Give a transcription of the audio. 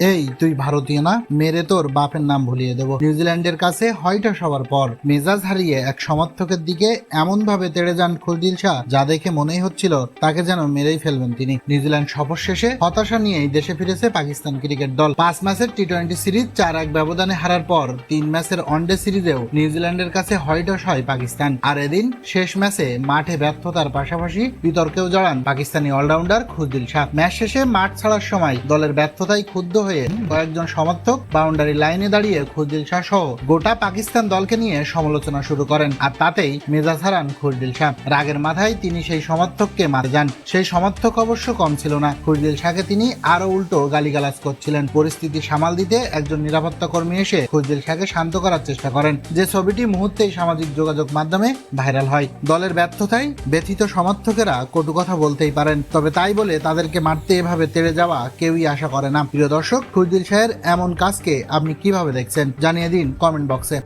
এই, তুই ভারতীয় না? মেরে তোর বাপের নাম ভুলিয়ে দেবো। নিউজিল্যান্ডের কাছে হয়টা সবার পর। মেজাজ হারিয়ে এক সমর্থকের দিকে এমন ভাবে তেড়ে যান খুলদিল শাহ, যা দেখে মনেই হচ্ছিল তাকে যেন মেরেই ফেলবেন তিনি। নিউজিল্যান্ড সফর শেষে হতাশা নিয়েই দেশে ফিরেছে পাকিস্তান ক্রিকেট দল। পাঁচ ম্যাচের টি টোয়েন্টি সিরিজ চার এক ব্যবধানে হারার পর তিন ম্যাচের ওয়ানডে সিরিজেও নিউজিল্যান্ডের কাছে হয়টস হয় পাকিস্তান। আর এদিন শেষ ম্যাচে মাঠে ব্যর্থতার পাশাপাশি বিতর্কেও জড়ান পাকিস্তানি অলরাউন্ডার খুদ্দিল শাহ। ম্যাচ শেষে মাঠ ছাড়ার সময় দলের ব্যর্থতায় ক্ষুব্ধ হয়ে কয়েকজন সমর্থক বাউন্ডারি লাইনে দাঁড়িয়ে খুদ্দিল শাহ সহ গোটা পাকিস্তান দলকে নিয়ে সমালোচনা শুরু করেন আর তাতেই মেজাজ হারান খুরদিল শাহ। রাগের মাথায় তিনি সেই সমর্থককে মারে যান। সেই সমর্থক অবশ্য কম ছিল না। খুরদিল শাহকে তিনি আরও উল্টো গালিগালাজ করছিলেন। পরিস্থিতি সামাল দিতে একজন নিরাপত্তা কর্মী এসে খুরদিল শাহকে শান্ত করার চেষ্টা করেন। যে ছবিটি মুহূর্তেই সামাজিক যোগাযোগ মাধ্যমে ভাইরাল হয়। দলের ব্যর্থতায় ব্যথিত সমর্থকেরা কটু কথা বলতেই পারেন। তবে তাই বলে তাদেরকে মারতে এভাবে তেড়ে যাওয়া কেউই আশা করে না। প্রিয় দর্শক খুরদিল শাহের এমন কাজকে আপনি কীভাবে দেখছেন জানিয়ে দিন কমেন্ট বক্সে।